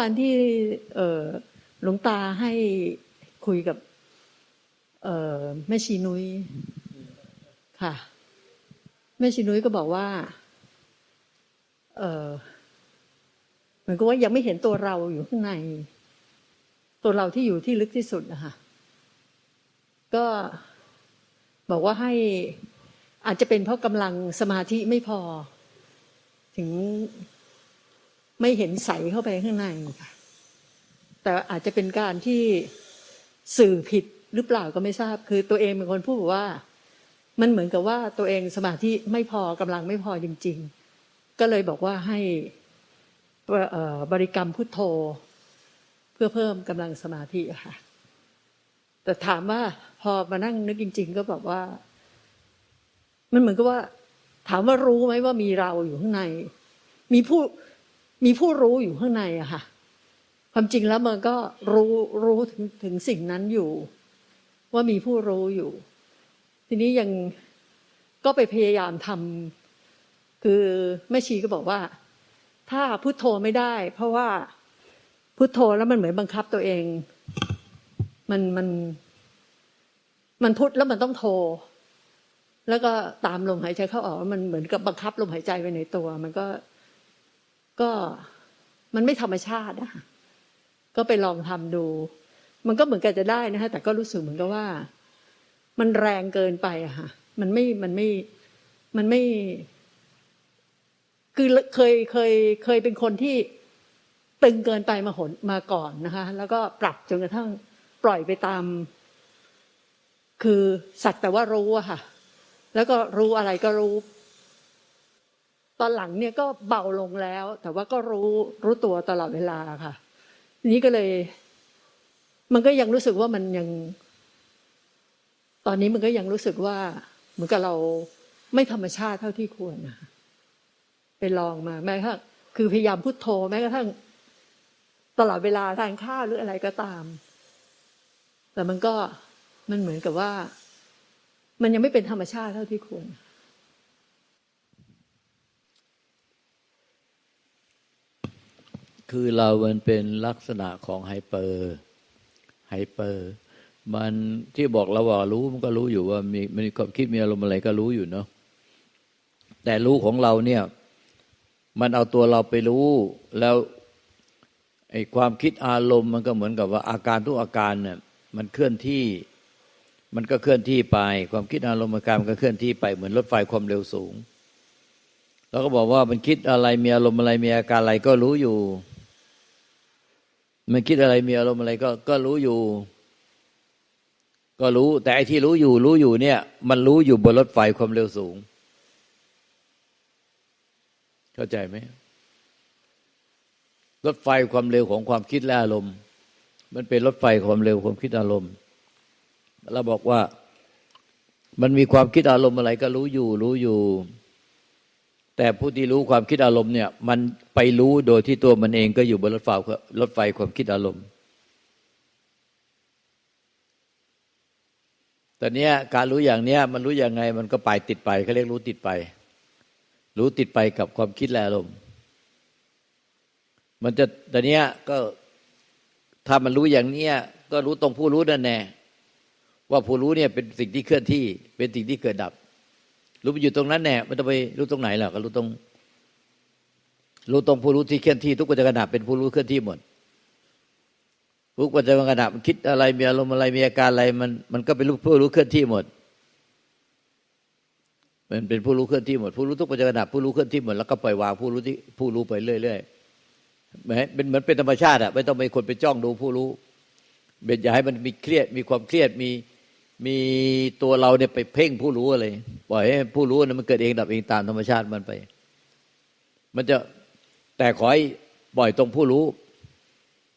เมื่อวานที่ เออหลวงตาให้คุยกับ เออแม่ชีนุ้ยค่ะ แม่ชีนุ้ยก็บอกว่า เออเหมือนกับว่ายังไม่เห็นตัวเราอยู่ข้างใน ตัวเราที่อยู่ที่ลึกที่สุดนะคะก็บอกว่าให้อาจจะเป็นเพราะกำลังสมาธิไม่พอ ถึง ไม่เห็นใสเข้าไปข้างในค่ะแต่อาจจะเป็นการที่สื่อผิดหรือเปล่าก็ไม่ทราบ คือตัวเองเป็นคนพูดบอกว่า มันเหมือนกับว่าตัวเองสมาธิไม่พอกำลังไม่พอจริง ๆ ก็เลยบอกว่าให้บริกรรมพุทโธ เพื่อเพิ่มกำลังสมาธิค่ะ แต่ถามว่าพอมานั่งนึกจริง ๆ ก็บอกว่า มันเหมือนกับว่า ถามว่ารู้ไหมว่ามีเราอยู่ข้างใน มีผู้ มีผู้รู้อยู่ข้างในอะค่ะ ความจริงแล้วมันก็รู้รู้ถึงถึงสิ่งนั้นอยู่ ว่ามีผู้รู้อยู่ ทีนี้ยังก็ไปพยายามทำคือแม่ชีก็บอกว่า ถ้าพุโทโธไม่ได้ เพราะว่าพุโทโธแล้วมันเหมือนบังคับตัวเอง มันมัน มันพุทแล้วมันต้องโทแล้วก็ตามลมหายใจเข้าออกมันเหมือนกับบังคับลมหายใจไปในตัว มันก็ ก็มันไม่ธรรมชาติอะก็ไปลองทำดู มันก็เหมือนกันจะได้นะคะแต่ก็รู้สึกเหมือนกับว่า มันแรงเกินไปอะค่ะ มันไม่มันไม่มันไม่ คือเคยเคยเคยเป็นคนที่ตึงเกินไปมาหนมาก่อนนะคะ แล้วก็ปรับจนกระทั่งปล่อยไปตาม คือสักแต่ว่ารู้อะค่ะ แล้วก็รู้อะไรก็รู้ ตอนหลังเนี่ยก็เบาลงแล้ว แต่ว่าก็รู้รู้ตัวตลอดเวลาค่ะนี้ก็เลย มันก็ยังรู้สึกว่ามันยัง ตอนนี้มันก็ยังรู้สึกว่า เหมือนกับเราไม่ธรรมชาติเท่าที่ควรนะไปลองมาแม้กระทั่งคือพยายามพุโทโธแม้กระทั่งตลอดเวลาทานข้าวหรืออะไรก็ตาม แต่มันก็มันเหมือนกับว่า มันยังไม่เป็นธรรมชาติเท่าที่ควร คือเรามันเป็นลักษณะของไฮเปอร์ไฮเปอร์มันที่บอกเราว่ารู้มันก็รู้อยู่ว่ามีมันมีความคิดมีอารมณ์อะไรก็รู้อยู่เนาะแต่รู้ของเราเนี่ย มันเอาตัวเราไปรู้แล้วไอ้ความคิดอารมณ์มันก็เหมือนกับว่าอาการทุกอาการเนี่ยมันเคลื่อนที่ มันก็เคลื่อนที่ไป ความคิดอารมณ์อาการมันก็เคลื่อนที่ไปเหมือนรถไฟความเร็วสูงเราก็บอกว่ามันคิดอะไรมีอารมณ์อะไรมีอาการอะไรก็รู้อยู่ มันคิดอะไรมีอารมณ์อะไรก็ก็รู้อยู่ ก็รู้แต่ไอ้ที่รู้อยู่ รู้อยู่เนี่ย มันรู้อยู่บนรถไฟความเร็วสูง เข้าใจไหมรถไฟความเร็วของความคิดและอารมณ์ มันเป็นรถไฟความเร็วความคิดอารมณ์เราบอกว่า มันมีความคิดอารมณ์อะไรก็รู้อยู่ รู้อยู่ แต่ผู้ที่รู้ความคิดอารมณ์เนี่ย มันไปรู้โดยที่ตัวมันเองก็อยู่บนรถไฟรถไฟความคิดอารมณ์แต่เนี้ยการรู้อย่างเนี้ยมันรู้ยังไง มันก็ไปติดไปเขาเรียกรู้ติดไป รู้ติดไปกับความคิดและอารมณ์มันจะแต่เนี้ยก็ถ้ามันรู้อย่างเนี้ยก็รู้ตรงผู้รู้นั่นแน่ว่าผู้รู้เนี่ยเป็นสิ่งที่เคลื่อนที่ เป็นสิ่งที่เกิดดับ รู้ไปอยู่ตรงนั้นแน่ไม่ต้องไปรู้ตรงไหนหรอกก็รู้ตรง รู้ตรงผู้รู้ที่เคลื่อนที่ทุกปัจจุบันเป็นผู้รู้เคลื่อนที่หมดทุกปัจจุบันขณะมันคิดอะไรมีอารมณ์อะไรมีอาการอะไรมันมันก็เป็นรู้ผู้รู้เคลื่อนที่หมดมันเป็นผู้รู้เคลื่อนที่หมดผู้รู้ทุกปัจจุบันผู้รู้เคลื่อนที่หมดแล้วก็ปล่อยวางผู้รู้ที่ผู้รู้ไปเรื่อยๆเหมเป็นเหมือนเป็นธรรมชาติอะไม่ต้องไปคนไปจ้องดูผู้รู้เบ็ดอย่าให้มันมีเครียดมีความเครียดมี มีตัวเราเนี่ยไปเพ่งผู้รู้อะไรปล่อยให้ผู้รู้เนะมันเกิดเองดับเองตามธรรมชาติมันไป มันจะแต่ขอให้ปล่อยตรงผู้รู้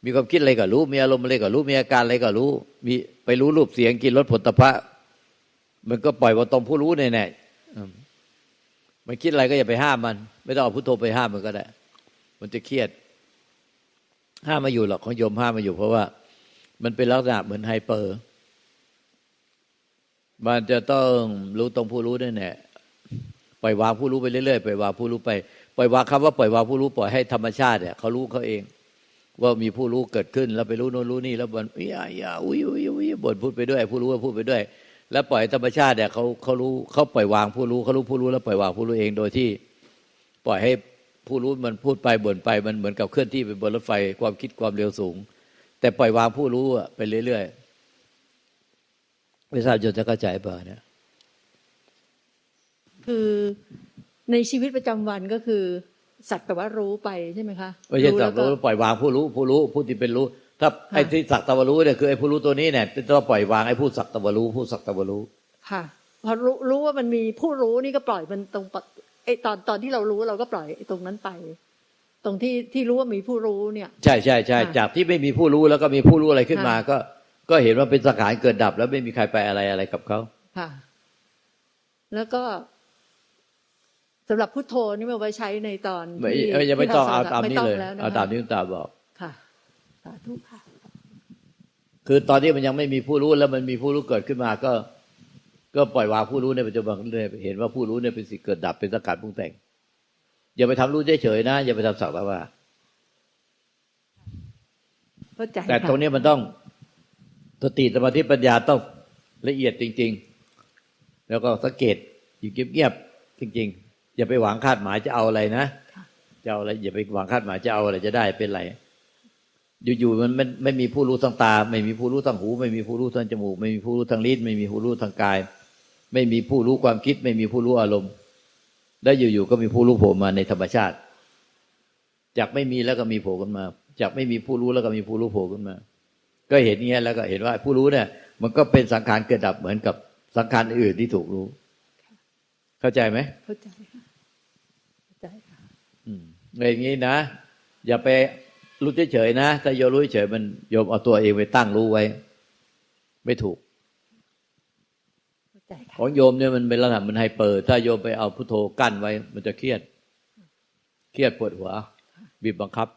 มีความคิดอะไรก็รู้ มีอารมณ์อะไรก็รู้ มีอาการอะไรก็รู้ มีไปรู้รูปเสียงกินรสผลตภะมันก็ปล่อยว่าตรงผู้รู้แน่ๆมันคิดอะไรก็อย่าไปห้ามมัน ไม่ต้องเอาพุทโธไปห้ามมันก็ได้ มันจะเครียด ห้ามมาอยู่หรอกของโยมห้ามมาอยู่เพราะว่า มันเป็นลักษณะเหมือนไฮเปอร์ มันจะต้องรู้ตรงผู้รู้แน่ๆปล่อยวางผู้รู้ไปเรื่อยๆปล่อยวางผู้รู้ไปปล่อยวางคำว่าปล่อยวางผู้รู้ปล่อยให้ธรรมชาติเนี่ยเขารู้เขาเอง ว่ามีผู้รู้เกิดขึ้น แล้วไปรู้โน่นรู้นี่แล้วบ่นอยาอยาอุ้ยอุ้ยอุ้ยบ่นพูดไปด้วย ผู้รู้ก็พูดไปด้วย แล้วปล่อยธรรมชาติเนี่ยเขาเขารู้เขาปล่อยวางผู้รู้เขารู้ผู้รู้แล้วปล่อยวางผู้รู้เองโดยที่ ปล่อยให้ผู้รู้มันพูดไปบ่นไปมันเหมือนกับเคลื่อนที่ไปบนรถไฟความคิดความเร็วสูง แต่ปล่อยวางผู้รู้อะไปเรื่อยๆ ไม่ทราบโยมจะเข้าใจเปล่าเนี่ยคือในชีวิตประจำวันก็คือสักแต่ว่ารู้ไปใช่ไหมคะไม่ใช่สักแล้รู้วก็ปล่อยวางผู้รู้ผู้รู้ผู้ที่เป็นรู้ ถ้าไอ้ที่สักแตวารู้เนี่ยคือไอ้ผู้รู้ตัวนี้เนี่ยต้องปล่อยวางไอ้ผู้สักแตวารู้ ผู้สักแตวารู้ค่ะพอรู้รู้ว่ามันมีผู้รู้นี่ก็ปล่อยมันตรงปะไอตอนตอนที่เรารู้เราก็ปล่อยไอ้ตรงนั้นไป ตรงที่ที่รู้ว่ามีผู้รู้เนี่ย ใช่ใช่ใช่ค่ะจากที่ไม่มีผู้รู้แล้วก็มีผู้รู้อะไรขึ้นมาค่ะก็ ก็เห็นว่าเป็นสังขารเกิดดับ แล้วไม่มีใครไปอะไรอะไรกับเขาค่ะ แล้วก็สำหรับพุทโธนี่มันไว้ใช้ในตอนไม่ที่เอ้ยยังไม่ต้องเอาที่ตามไม่นี้ต้องเลยแล้วนะคะเอาตามที่คุณตาบอกค่ะสาธุค่ะ คือตอนที่มันยังไม่มีผู้รู้แล้วมันมีผู้รู้เกิดขึ้นมาก็ ก็ปล่อยวางผู้รู้ในปัจจุบันเลยเห็นว่าผู้รู้เนี่ยเป็นสิ่งเกิดดับเป็นสังขารปรุงแต่ง อย่าไปทำรู้เฉยๆนะอย่าไปทำสักแต่ว่าเข้าใจแต่ค่ะตรงนี้มันต้อง สติสมาธิปัญญาต้องละเอียดจริง ๆ แล้วก็สังเกตอยู่เงียบๆจริง ๆ อย่าไปหวังคาดหมายจะเอาอะไรนะจะเอาอะไรอย่าไปหวังคาดหมายจะเอาอะไรจะได้เป็นไร อยู่ๆมันไม่ไม่มีผู้รู้ทางตา ไม่มีผู้รู้ทางหู ไม่มีผู้รู้ทางจมูก ไม่มีผู้รู้ทางลิ้นไม่มีผู้รู้ทางกาย ไม่มีผู้รู้ความคิด ไม่มีผู้รู้อารมณ์ได้อยู่ๆก็มีผู้รู้โผล่มาในธรรมชาติ จากไม่มีแล้วก็มีโผล่ขึ้นมา จากไม่มีผู้รู้แล้วก็มีผู้รู้โผล่ขึ้นมา ก็เห็นเงี้ยแล้วก็เห็นว่าผู้รู้เนี่ย มันก็เป็นสังขารเกิดดับเหมือนกับสังขารอื่นที่ถูกรู้ เข้าใจไหมเข้าใจค่ะเข้าใจค่ะอืมอย่างนี้นะ อย่าไปรู้เฉยๆนะถ้าโยมรู้เฉยๆมันโยมเอาตัวเองไปตั้งรู้ไว้ ไม่ถูกเข้าใจขค่ะองโยมเนี่ยมันเป็นลักษณะมันไฮเปอร์ ถ้าโยมไปเอาพุทโธกั้นไว้ มันจะเครียด เครียดปวดหัว บีบบังคับ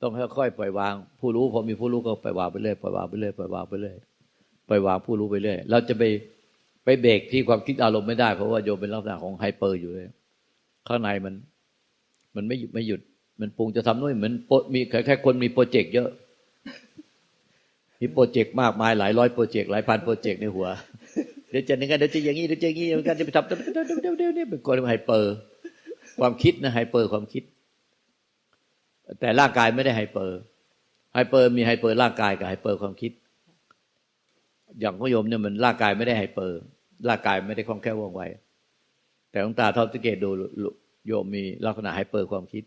ต้องค่อยๆปล่อยวาง ผู้รู้พอมีผู้รู้ก็ปล่อยวางไปเรื่อยปล่อยวางไปเรื่อยปล่อยวางไปเรื่อยปล่อยวางผู้รู้ไปเรื่อยเราจะไปไปเบรกที่ความคิดอารมณ์ไม่ได้เพราะว่าโยมเป็นลักษณะของไฮเปอร์อยู่เลยข้างในมัน มันไม่หยุดไม่หยุด มันปรุงจะทำนู่นเหมือนมีแค่แค่คนมีโปรเจกต์เยอะ มีโปรเจกต์มากมายหลายร้อยโปรเจกต์หลายพันโปรเจกต์ในหัวเดี๋ยวจะนึกกันเดี๋ยวจะอย่างนี้เดี๋ยวจะอย่างนี้เดี๋ยวจะไปทำเดี๋ยวเดี๋ยวเดี๋ยวเดี๋ยวเนี่ยเป็นคนไฮเปอร์ ความคิดนะไฮเปอร์ความคิด แต่ร่างกายไม่ได้ไฮเปอร์ไฮเปอร์มีไฮเปอร์ร่างกายกับไฮเปอร์ความคิด อย่างของโยมเนี่ยมันร่างกายไม่ได้ไฮเปอร์ร่างกายไม่ได้คล่องแคล่วว่องไวแต่หลวงตาทอสังเกตดูโยมมีลักษณะไฮเปอร์ความคิด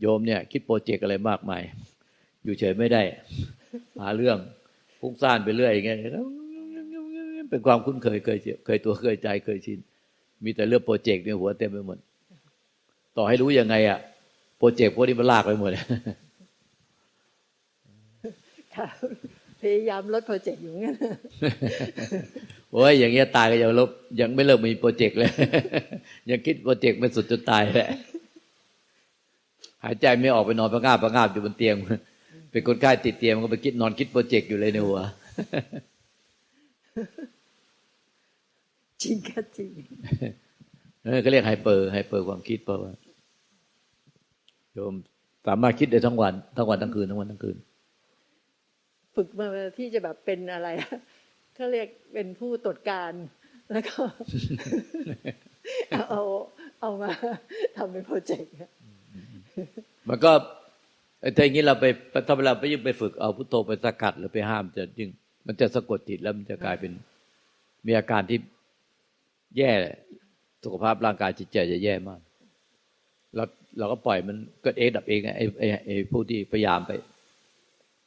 โยมเนี่ย คิดโปรเจกต์อะไรมากมาย อยู่เฉยไม่ได้ หาเรื่องพุ่งซ่านไปเรื่อยอย่างเงี้ยเป็นความคุ้นเคยเคยเคยตัวเคยใจเคยชิน มีแต่เรื่องโปรเจกต์ในหัวเต็มไปหมด ต่อให้รู้ยังไงอะ โปรเจกต์พวกนี้มันลากไปหมดค่ะพยายามลดโปรเจกต์อยู่งั้นโอ้ยอย่างเงี้ยตายก็ยังลบยังไม่เลิกมีโปรเจกต์เลย ยังคิดโปรเจกต์ไม่สุดจนตายแหละหายใจไม่ออกไปนอนประงาบประงาบอยู่บนเตียงเป็นคนไข้ติดเตียงก็ไปคิดนอนคิดโปรเจกต์อยู่เลยในหัวจริงค่ะจริงเออก็เรียกไฮเปอร์ไฮเปอร์ความคิดเพราะว่า โยมสามารถคิดได้ทั้งวันทั้งวันทั้งคืนทั้งวันทั้งคืน ฝึกมาที่จะแบบเป็นอะไรอะเขาเรียกเป็นผู้ตรวจการ แล้วก็เอาเอาเอามาทำเป็นโปรเจกต์อะมันก็ไอ้ถ้าอย่างนี้เราไปถ้าเวลาไปยิ่งไปฝึกเอาพุทโธไปสกัดหรือไปห้ามจะยิ่งมันจะสะกดจิตแล้วมันจะกลายเป็นมีอาการที่แย่สุขภาพร่างกายจิตใจจะแย่มาก เราเราก็ปล่อยมันเกิดเองดับเองไอ้ไอ้ไอ้ผู้ที่พยายามไป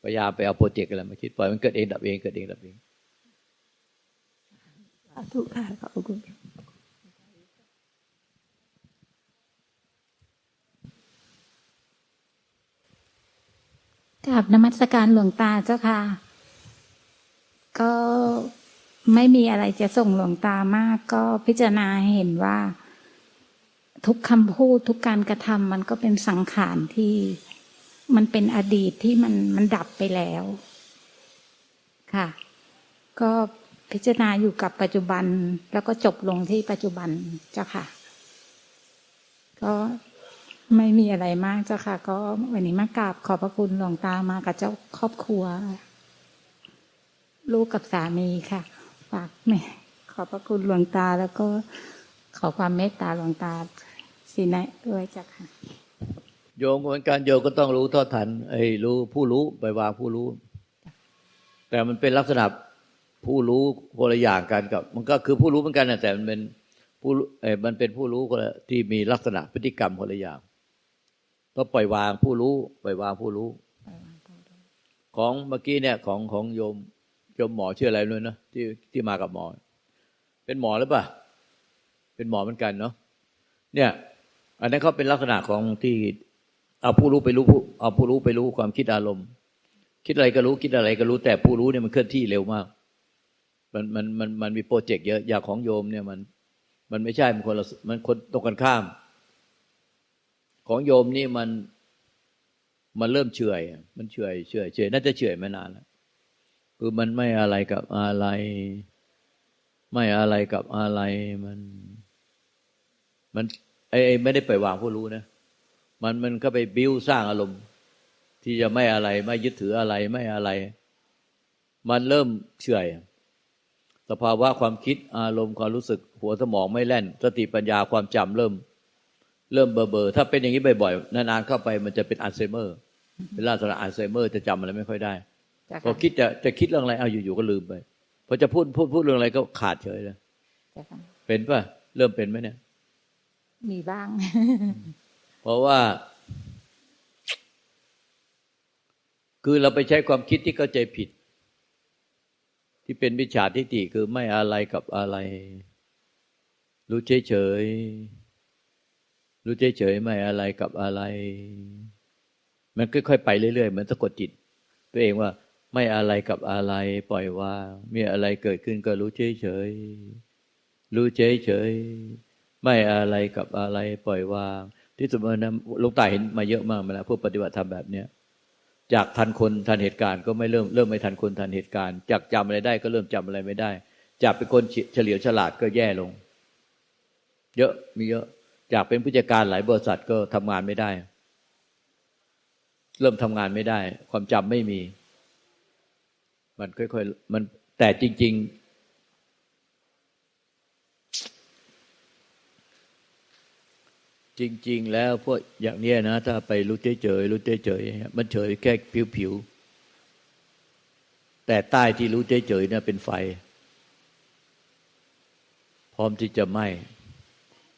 พยายามไปเอาโปรเจกต์อะไรมาคิดปล่อยมันเกิดเองดับเองเกิดเองดับเองสาธุค่ะขอบคุณค่ะกราบนมัสการหลวงตาเจ้าค่ะ ก็ไม่มีอะไรจะส่งหลวงตามาก ก็พิจารณาให้เห็นว่า ทุกคำพูดทุกการกระทำมันก็เป็นสังขารที่มันเป็นอดีตที่มันมันดับไปแล้ว ค่ะ ก็พิจารณาอยู่กับปัจจุบันแล้วก็จบลงที่ปัจจุบันเจ้าค่ะ ก็ไม่มีอะไรมากเจ้าค่ะ ก็วันนี้มากราบขอบพระคุณหลวงตามากับเจ้าครอบครัว ลูกกับสามีค่ะฝากแม่ขอบพระคุณหลวงตาแล้วก็ขอความเมตตาหลวงตา สีนะด้วยจ้าค่ะ โยมเหมือนกันโยมก็ต้องรู้ท่าทันไอ้รู้ผู้รู้ไปวางผู้รู้ แต่มันเป็นลักษณะผู้รู้คนละอย่างกันกับ มันก็คือผู้รู้เหมือนกันนะแต่มันเป็นผู้รู้เอ้มันเป็นผู้รู้คนละที่มีลักษณะพฤติกรรมคนละอย่างต้องปล่อยวางผู้รู้ปล่อยวางผู้รู้ ของเมื่อกี้เนี่ยของของโยมโยมหมอชื่ออะไรเลยนะที่ที่มากับหมอ เป็นหมอหรือเปล่าเป็นหมอเหมือนกันเนาะเนี่ย อันนั้นเขาเป็นลักษณะของที่เอาผู้รู้ไปรู้ผู้เอาผู้รู้ไปรู้ความคิดอารมณ์ คิดอะไรก็รู้คิดอะไรก็รู้แต่ผู้รู้เนี่ยมันเคลื่อนที่เร็วมาก มันมันมันมันมีโปรเจกต์เยอะอย่างของโยมเนี่ยมัน มันไม่ใช่มันคนละมันคนตรงกันข้าม ของโยมนี่มันมันเริ่มเฉอยมันเฉอยเฉอยเฉอยน่าจะเฉอยมานานแล้วคือมันไม่อะไรกับอะไร ไม่อะไรกับอะไรมัน มัน ไอ้ไอ้ไม่ได้ปล่อยวางผู้รู้นะ มันมันก็ไปบิ้วสร้างอารมณ์ ที่จะไม่อะไรไม่ยึดถืออะไรไม่อะไร มันเริ่มเฉื่อยสภาวะความคิดอารมณ์ความรู้สึก หัวสมองไม่แล่น สติปัญญาความจำเริ่ม เริ่มเบอเบอถ้าเป็นอย่างนี้บ่อยๆนานๆเข้าไปมันจะเป็นอัลไซเมอร์ เป็นลักษณะอัลไซเมอร์จะจำอะไรไม่ค่อยได้เจ้าพอค่ะคิดจะจะคิดเรื่องอะไรเอาอยู่ๆก็ลืมไปพอจะพูดพูดพูดเรื่องอะไรก็ขาดเฉยเลยเจ้าค่ะเป็นป่ะเริ่มเป็นไหมเนี่ย มีบ้าง เพราะว่า คือเราไปใช้ความคิดที่เข้าใจผิด ที่เป็นวิชาทิฏฐิคือไม่อะไรกับอะไร รู้เฉยเฉยรู้เฉยเฉยไม่อะไรกับอะไร มันค่อยๆไปเรื่อยๆเหมือนสะกดจิต ตัวเองว่าไม่อะไรกับอะไร ปล่อยวางมีอะไรเกิดขึ้นก็รู้เฉยเฉยรู้เฉยเฉย ไม่อะไรกับอะไรปล่อยวาง ที่สุดมันนะลวงตาเห็นมาเยอะมากมาแล้วพวกปฏิบัติธรรมแบบเนี้ยจากทันคนทันเหตุการณ์ก็ไม่เริ่มเริ่มไม่ทันคนทันเหตุการณ์จากจำอะไรได้ก็เริ่มจำอะไรไม่ได้ จากเป็นคนเฉลียวฉลาดก็แย่ลง เยอะมีเยอะจากเป็นผู้จัดการหลายบริษัทก็ทำงานไม่ได้ เริ่มทำงานไม่ได้ ความจำไม่มี มันค่อยๆมันแต่จริง ๆ จริง ๆ แล้วพวกอย่างเนี้ยนะ ถ้าไปรู้เฉยๆรู้เฉยๆมันเฉยแค่ผิวๆแต่ใต้ที่รู้เฉยๆเนี่ยเป็นไฟ พร้อมที่จะไหม้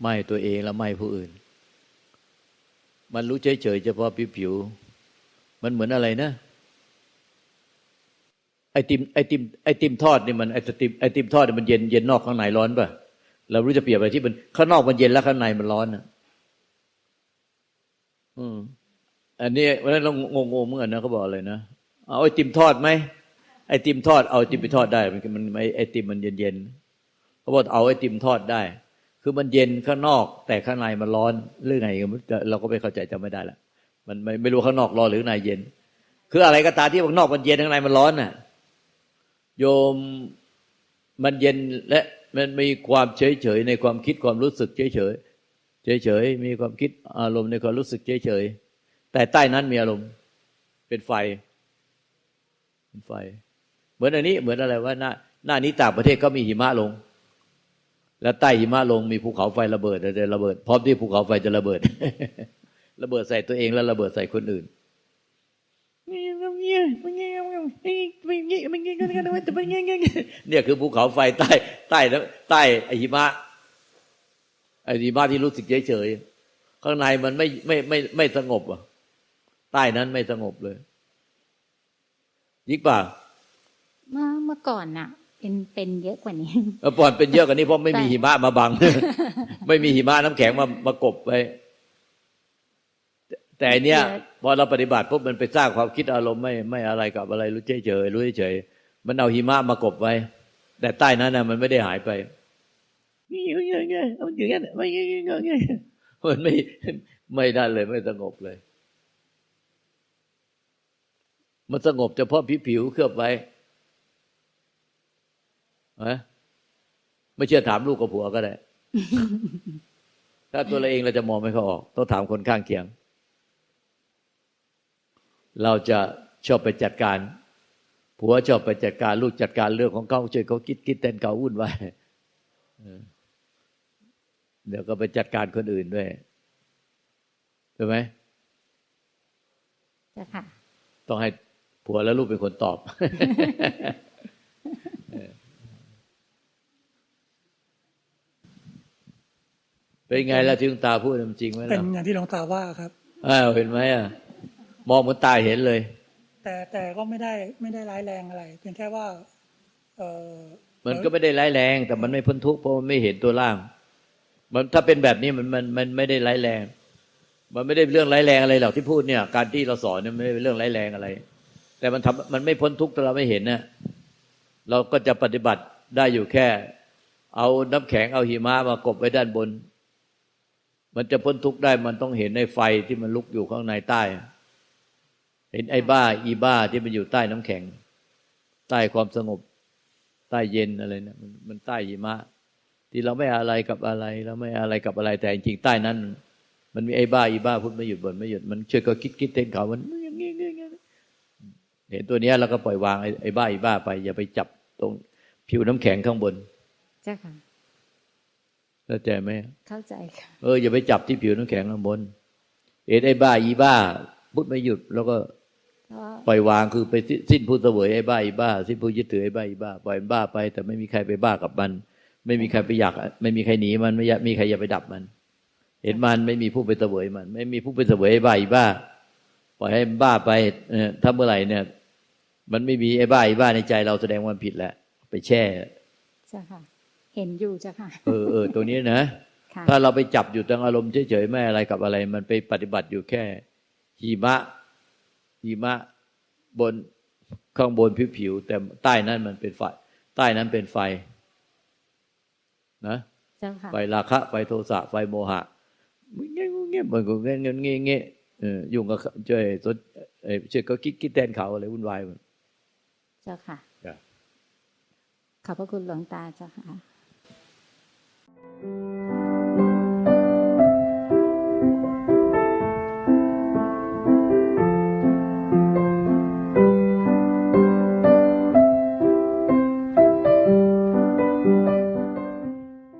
ไหม้ตัวเองและไหม้ผู้อื่น มันรู้เฉยๆเฉพาะผิวๆมันเหมือนอะไรนะไอติมไอติมไอติมทอดนี่มันไอติมไอติมทอดนี่มันเย็นเย็นนอกข้างในร้อนป่ะเรารู้จะเปรียบอะไรที่มันข้างนอกมันเย็นแล้วข้างในมันร้อนอะ อืม อันนี้วันนั้นเรางงๆเหมือนกันนะเขาบอกอะไรนะเอาไอติมทอดไหมไอติมทอดเอาไอติมไปทอดได้ มันมันไอติมมันเย็นๆเขาบอกเอาไอติมทอดได้ คือมันเย็นข้างนอก แต่ข้างในมันร้อนเรื่องไงเราก็ไม่เข้าใจจำไม่ได้ละมันไม่ไม่รู้ข้างนอกร้อนหรือในเย็น คืออะไรก็ตามที่ข้างนอกมันเย็นข้างในมันร้อนน่ะ โยมมันเย็นและมันมีความเฉยเฉยๆในความคิดความรู้สึกเฉยเฉยๆ เฉยๆมีความคิดอารมณ์ในความรู้สึกเฉยๆแต่ใต้นั้นมีอารมณ์ เป็นไฟ เป็นไฟ เหมือนอันนี้เหมือนอะไรว่าหน้าหน้านี้ต่างประเทศก็มีหิมะลง แล้วใต้หิมะลงมีภูเขาไฟระเบิดอะระเบิด พร้อมที่ภูเขาไฟจะระเบิด ระเบิดใส่ตัวเองแล้วระเบิดใส่คนอื่นเนี่ยคือภูเขาไฟใต้ ใต้ใต้หิมะ ไอหิมะที่รู้สึกเฉยๆข้างในมันไม่ไม่ไม่ไม่สงบอะใต้นั้นไม่สงบเลยยิ่งป่ะเมื่อเมื่อก่อนน่ะ เป็นเป็นเยอะกว่านี้เมื่อก่อนเป็นเยอะกว่านี้เพราะไม่มีหิมะมาบัง ไม่มีหิมะน้ำแข็งมามากบไว้แต่อันเนี้ยเยอะพอเราปฏิบัติปุ๊บมันไปสร้างความคิดอารมณ์ไม่ไม่อะไรกับอะไรรู้เฉยเฉยๆรู้เฉยๆมันเอาหิมะมากบไว้ แต่ใต้นั้นน่ะมันไม่ได้หายไป มันอย่างเงี้ยไม่อย่างเงี้ยอย่างเงี้ยมันไม่ไม่ได้เลยไม่สงบเลย มันสงบเฉพาะผิวผิวๆเคลือบไว้ฮะไม่เชื่อถามลูกกับผัวก็ได้ ถ้าตัวเราเองเราจะมองไม่เขาออก ต้องถามคนข้างเคียง เราจะชอบไปจัดการผัวชอบไปจัดการลูกจัดการเรื่องของเขาช่วยเขาคิดคิดเต้นเขาวุ่นวาย เออเดี๋ยวก็ไปจัดการคนอื่นด้วยใช่ไหมเจ้าค่ะ ต้องให้ผัวและลูกเป็นคนตอบ เป็นไงล่ะที่หลวงตาพูดมันจริงไหมเป็นล่ะอย่างที่หลวงตาว่าครับอ้าวเห็นไหมอะ มองเหมันตายเห็นเลย แต่แต่ก็ไม่ได้ไม่ได้ร้ายแรงอะไร เพียงแค่ว่า เออมันก็ไม่ได้ร้ายแรง แต่มันไม่พ้นทุกข์เพราะมันไม่เห็นตัวล่าง มันถ้าเป็นแบบนี้มันมันมันไม่ได้ร้ายแรง มันไม่ได้เรื่องร้ายแรงอะไรหรอกที่พูดเนี่ย การที่เราสอนเนี่ยไม่ได้เป็นเรื่องร้ายแรงอะไร แต่มันทำมันไม่พ้นทุกข์ถ้าเราไม่เห็นเนี่ยเราก็จะปฏิบัติได้อยู่แค่ เอาน้ำแข็งเอาหิมะมากบไว้ด้านบน มันจะพ้นทุกข์ได้มันต้องเห็นในไฟที่มันลุกอยู่ข้างในใต้ เห็นไอ้บ้า อีบ้าที่มันอยู่ใต้น้ำแข็ง ใต้ความสงบ ใต้เย็นอะไรเนี่ยมันใต้หิมะ ที่เราไม่อะไรกับอะไรเราไม่อะไรกับอะไรแต่จริงๆใต้นั้น มันมีไอ้บ้าอีบ้าพูดไม่หยุดบ่นไม่หยุดมันช่วยก็คิดคิดเต้นเขามันอย่างงี้อย่างงี้เห็นตัวเนี้ยเราก็ปล่อยวางไอ้ไอ้บ้าอีบ้าไป อย่าไปจับตรงผิวน้ำแข็งข้างบนเจ้าค่ะเข้าใจไหมเข้าใจค่ะเอออย่าไปจับที่ผิวน้ำแข็งข้างบนเห็นไอ้บ้าอีบ้าพูดไม่หยุดแล้วก็ก็ปล่อยวางคือไปสิ้นผู้เสวยไอ้บ้าอีบ้าสิ้นผู้ยึดถือไอ้บ้าอีบ้าปล่อยมันบ้าไป แต่ไม่มีใครไปบ้ากับมัน ไม่มีใครไปอยาก ไม่มีใครหนีมันไม่อยากมีใครอยากไปดับมัน เห็นมันไม่มีผู้ไปเสวยมัน ไม่มีผู้ไปเสวยไอ้บ้าอีบ้าปล่อยให้มันบ้าไปเออถ้าเมื่อไหร่เนี่ย มันไม่มีไอ้บ้าอีบ้าในใจเราแสดงว่ามันผิดแล้วไปแช่เจ้าค่ะ เห็นอยู่เจ้าค่ะเออเออตัวนี้นะค่ะถ้าเราไปจับอยู่ทางอารมณ์เฉยๆไม่อะไรกับอะไร มันไปปฏิบัติอยู่แค่หิมะหิมะบนข้างบนผิวๆแต่ใต้นั้นมันเป็นไฟ ใต้นั้นเป็นไฟ นะเจ้าค่ะไฟราคะไฟโทสะไฟโมหะเงี้ยเงี้ยมันก็เงี้ยเงี้ยเงี้ยเงี้ยเออยุ่งกับช่วยสนเออช่วยก็คิดคิดแทนเขาอะไรวุ่นวายหมดเจ้าค่ะจ้ะขอบพระคุณหลวงตาเจ้าค่ะเ